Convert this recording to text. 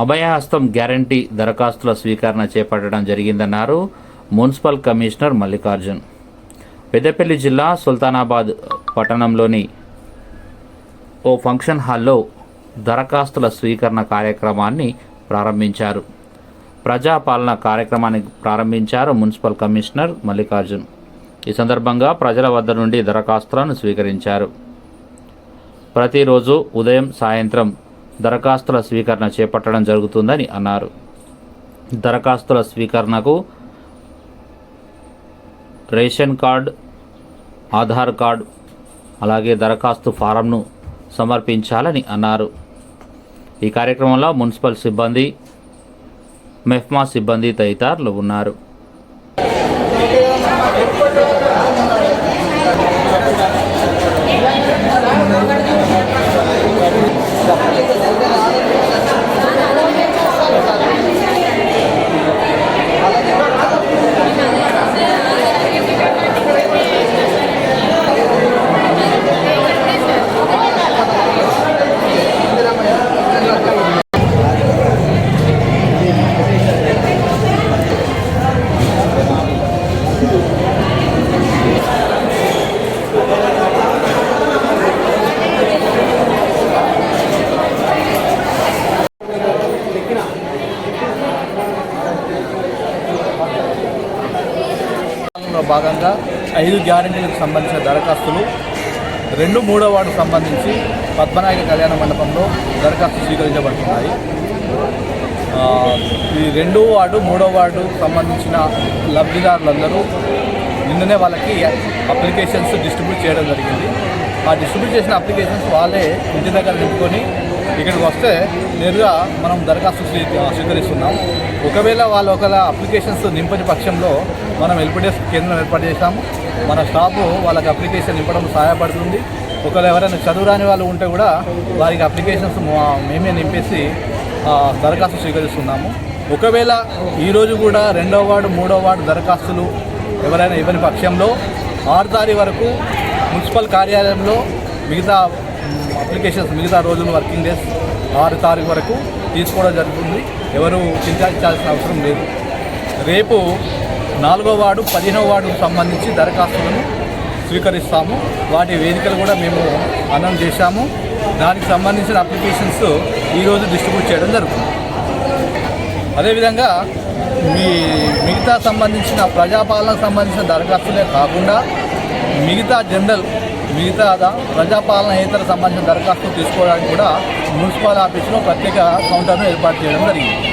అభయహస్తం గ్యారంటీ దరఖాస్తుల స్వీకరణ చేపట్టడం జరిగిందన్నారు మున్సిపల్ కమిషనర్ మల్లికార్జున్. పెద్దపల్లి జిల్లా సుల్తానాబాద్ పట్టణంలోని ఓ ఫంక్షన్ హాల్లో దరఖాస్తుల స్వీకరణ కార్యక్రమాన్ని ప్రారంభించారు. ప్రజాపాలన కార్యక్రమాన్ని ప్రారంభించారు మున్సిపల్ కమిషనర్ మల్లికార్జున్. ఈ సందర్భంగా ప్రజల వద్ద నుండి దరఖాస్తులను స్వీకరించారు. ప్రతిరోజు ఉదయం సాయంత్రం దరఖాస్తుల స్వీకరణ చేపట్టడం జరుగుతుందని అన్నారు. దరఖాస్తుల స్వీకరణకు రేషన్ కార్డ్ ఆధార్ కార్డ్ అలాగే దరఖాస్తు ఫారంను సమర్పించాలని అన్నారు. ఈ కార్యక్రమంలో మున్సిపల్ సిబ్బంది మెఫ్మా సిబ్బంది తదితరులు ఉన్నారు. లో భాగంగా ఐదు గ్యారెంటీలకు సంబంధించిన దరఖాస్తులు రెండు మూడో వార్డు సంబంధించి పద్మనాయక కళ్యాణ మండపంలో దరఖాస్తు స్వీకరించబడుతున్నాయి. ఈ రెండో వార్డు మూడో వార్డు సంబంధించిన లబ్ధిదారులందరూ నిన్ననే వాళ్ళకి అప్లికేషన్స్ డిస్ట్రిబ్యూట్ చేయడం జరిగింది. ఆ డిస్ట్రిబ్యూట్ చేసిన అప్లికేషన్స్ వాళ్ళే ఇంటి దగ్గర నింపుకొని ఇక్కడికి వస్తే నేరుగా మనం దరఖాస్తు స్వీకరిస్తున్నాం. ఒకవేళ వాళ్ళు ఒకవేళ అప్లికేషన్స్ నింపని పక్షంలో మనం ఎల్పిడిఎస్ కేంద్రం ఏర్పాటు చేశాము. మన స్టాఫ్ వాళ్ళకి అప్లికేషన్ నింపడం సహాయపడుతుంది. ఒకవేళ ఎవరైనా చదువురాని వాళ్ళు ఉంటే కూడా వారికి అప్లికేషన్స్ మేమే నింపేసి దరఖాస్తు స్వీకరిస్తున్నాము. ఒకవేళ ఈరోజు కూడా రెండవ వార్డు మూడో వార్డు దరఖాస్తులు ఎవరైనా ఇవ్వని పక్షంలో ఆరు తారీఖు వరకు మున్సిపల్ కార్యాలయంలో మిగతా అప్లికేషన్స్ మిగతా రోజులు వర్కింగ్ డేస్ ఆరు తారీఖు వరకు తీసుకోవడం జరుగుతుంది. ఎవరు చింతించాల్సిన అవసరం లేదు. రేపు నాలుగో వార్డు పదిహేనో వార్డుకు సంబంధించి దరఖాస్తులను స్వీకరిస్తాము. వాటి వేదికలు కూడా మేము అనౌన్స్ చేశాము. దానికి సంబంధించిన అప్లికేషన్స్ ఈరోజు డిస్ట్రిబ్యూట్ చేయడం జరుగుతుంది. అదేవిధంగా మీ మిగతా సంబంధించిన ప్రజాపాలనకు సంబంధించిన దరఖాస్తులే కాకుండా మిగతా జనరల్ మిగతా ప్రజాపాలన ఇతర సంబంధించిన దరఖాస్తు తీసుకోవడానికి కూడా మున్సిపల్ ఆఫీసులో ప్రత్యేక కౌంటర్ను ఏర్పాటు చేయడం జరిగింది.